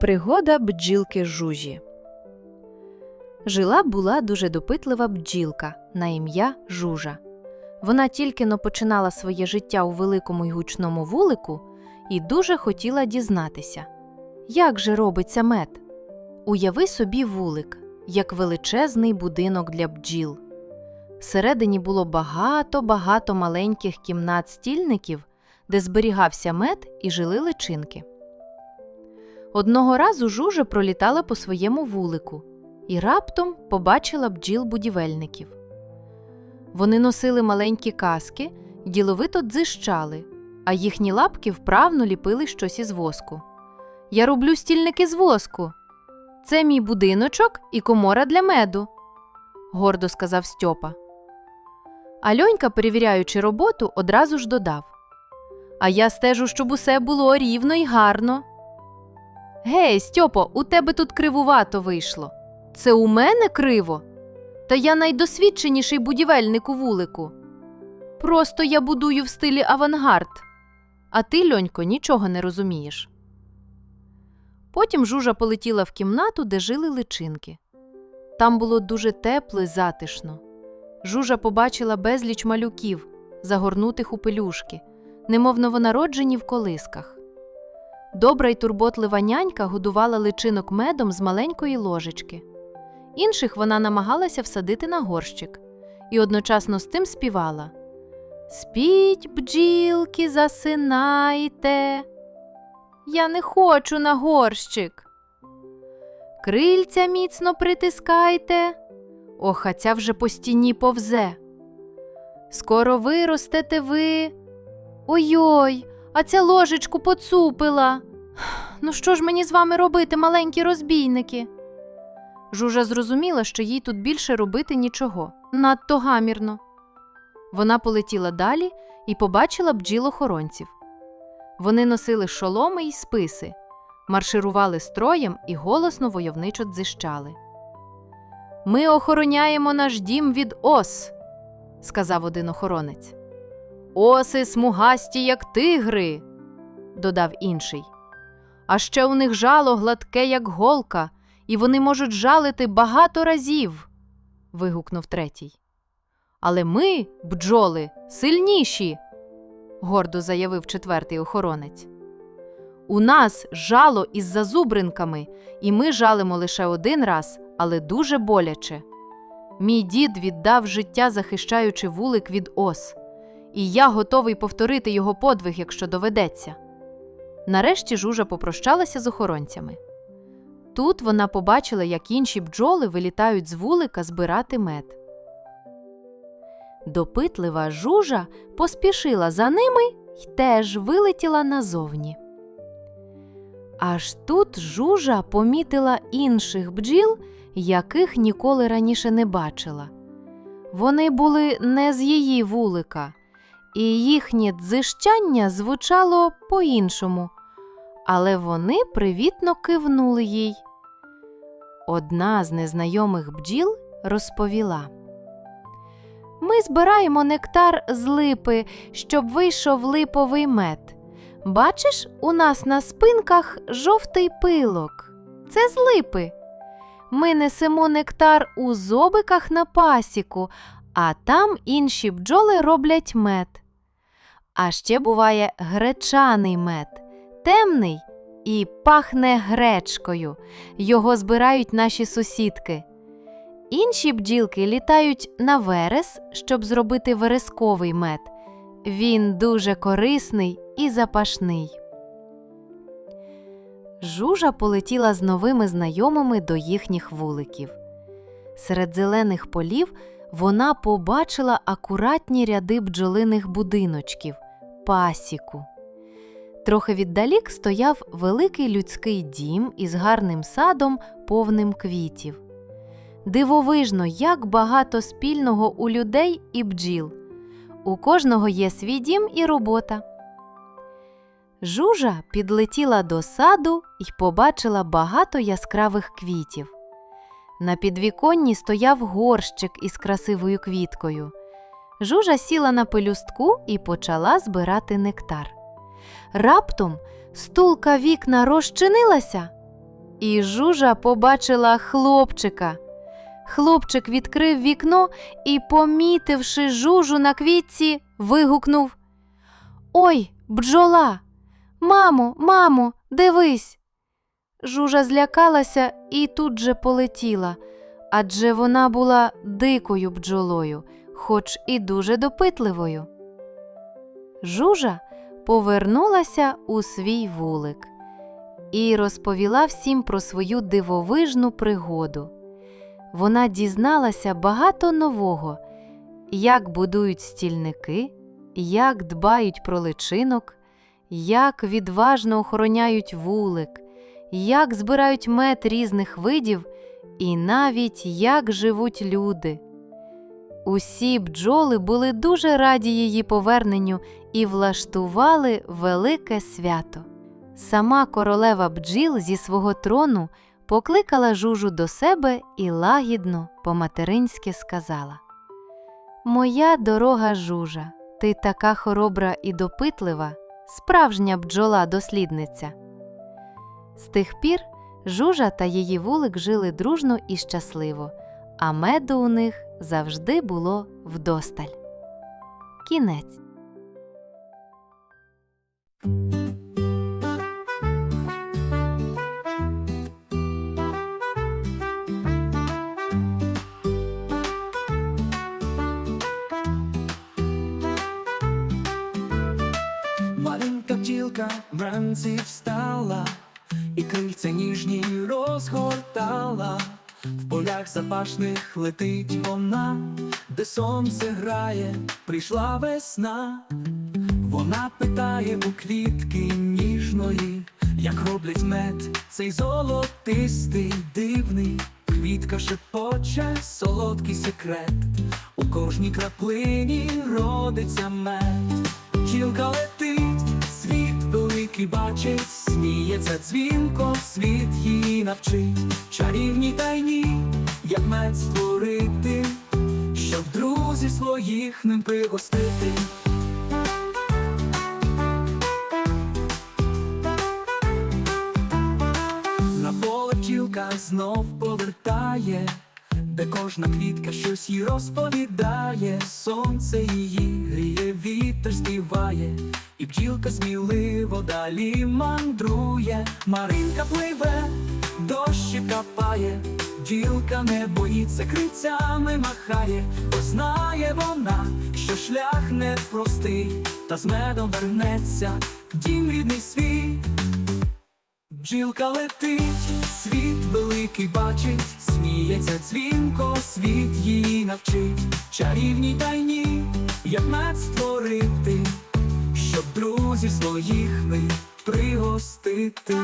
Пригода бджілки жужі. Жила була дуже допитлива бджілка на ім'я Жужа. Вона тільки но починала своє життя у великому й гучному вулику і дуже хотіла дізнатися, як же робиться мед. Уяви собі вулик, як величезний будинок для бджіл. Всередині було багато-багато маленьких кімнат стільників, де зберігався мед і жили личинки. Одного разу жужа пролітала по своєму вулику і раптом побачила бджіл будівельників. Вони носили маленькі каски, діловито дзищали, а їхні лапки вправно ліпили щось із воску. Я роблю стільники з воску. Це мій будиночок і комора для меду, гордо сказав Стьопа. Альонька, перевіряючи роботу, одразу ж додав А я стежу, щоб усе було рівно й гарно. Гей, Стьопо, у тебе тут кривувато вийшло. Це у мене криво? Та я найдосвідченіший будівельник у вулику. Просто я будую в стилі авангард. А ти, льонько, нічого не розумієш. Потім жужа полетіла в кімнату, де жили личинки. Там було дуже тепло й затишно. Жужа побачила безліч малюків, загорнутих у пелюшки, немов новонароджені в колисках. Добра й турботлива нянька годувала личинок медом з маленької ложечки. Інших вона намагалася всадити на горщик і одночасно з тим співала Спіть, бджілки, засинайте. Я не хочу на горщик. Крильця міцно притискайте. Ох, а ця вже по стіні повзе. Скоро виростете ви. Ой-ой, а ця ложечку поцупила. Ну що ж мені з вами робити, маленькі розбійники? Жужа зрозуміла, що їй тут більше робити нічого, надто гамірно. Вона полетіла далі і побачила бджіл-охоронців. Вони носили шоломи й списи, марширували строєм і голосно войовничо дзищали. Ми охороняємо наш дім від ос, сказав один охоронець. Оси смугасті, як тигри, додав інший. А ще у них жало гладке, як голка, і вони можуть жалити багато разів. вигукнув третій. Але ми, бджоли, сильніші, гордо заявив четвертий охоронець. У нас жало із зазубринками, і ми жалимо лише один раз, але дуже боляче. Мій дід віддав життя, захищаючи вулик від ос, і я готовий повторити його подвиг, якщо доведеться. Нарешті жужа попрощалася з охоронцями. Тут вона побачила, як інші бджоли вилітають з вулика збирати мед. Допитлива жужа поспішила за ними й теж вилетіла назовні. Аж тут жужа помітила інших бджіл, яких ніколи раніше не бачила. Вони були не з її вулика, і їхнє дзищання звучало по-іншому, але вони привітно кивнули їй. Одна з незнайомих бджіл розповіла. Ми збираємо нектар з липи, щоб вийшов липовий мед. Бачиш, у нас на спинках жовтий пилок. Це з липи. Ми несемо нектар у зобиках на пасіку, а там інші бджоли роблять мед. А ще буває гречаний мед, темний і пахне гречкою. Його збирають наші сусідки. Інші бджілки літають на верес, щоб зробити вересковий мед. Він дуже корисний і запашний. Жужа полетіла з новими знайомими до їхніх вуликів. Серед зелених полів вона побачила акуратні ряди бджолиних будиночків, пасіку. Трохи віддалік стояв великий людський дім із гарним садом, повним квітів. Дивовижно, як багато спільного у людей і бджіл. У кожного є свій дім і робота. Жужа підлетіла до саду і побачила багато яскравих квітів. На підвіконні стояв горщик із красивою квіткою. Жужа сіла на пелюстку і почала збирати нектар. Раптом стулка вікна розчинилася, і жужа побачила хлопчика. Хлопчик відкрив вікно і, помітивши жужу на квітці, вигукнув Ой, бджола! Мамо, мамо, дивись. Жужа злякалася і тут же полетіла, адже вона була дикою бджолою, хоч і дуже допитливою. Жужа повернулася у свій вулик і розповіла всім про свою дивовижну пригоду. Вона дізналася багато нового, як будують стільники, як дбають про личинок, як відважно охороняють вулик, як збирають мед різних видів і навіть як живуть люди. Усі бджоли були дуже раді її поверненню і влаштували велике свято. Сама королева бджіл зі свого трону покликала жужу до себе і лагідно по-материнськи сказала: Моя дорога жужа, ти така хоробра і допитлива, справжня бджола-дослідниця. З тих пір жужа та її вулик жили дружно і щасливо, а меду у них завжди було вдосталь. Кінець. Маленька бджілка вранці встала, і крильця ніжні розгортала. В полях запашних летить вона, де сонце грає, прийшла весна. Вона питає у квітки ніжної, як роблять мед, цей золотистий, дивний. Квітка шепоче, солодкий секрет. У кожній краплині родиться мед. Бджілка летить, світ великий бачить, сміється дзвінко, світ її навчить, чарівні тайні, як мед створити, щоб друзів своїх ним пригостити. На поле бджілка знов повертає, де кожна квітка щось їй розповідає, сонце її вітер співає, і бджілка сміливо далі мандрує, Маринка пливе, дощі капає, бджілка не боїться, крицями махає, бо знає вона, що шлях непростий, та з медом вернеться в дім рідний свій. Бджілка летить, світ великий бачить, сміється дзвінко, світ її навчить, чарівній тайні, мед створити, щоб друзів своїх ми пригостити.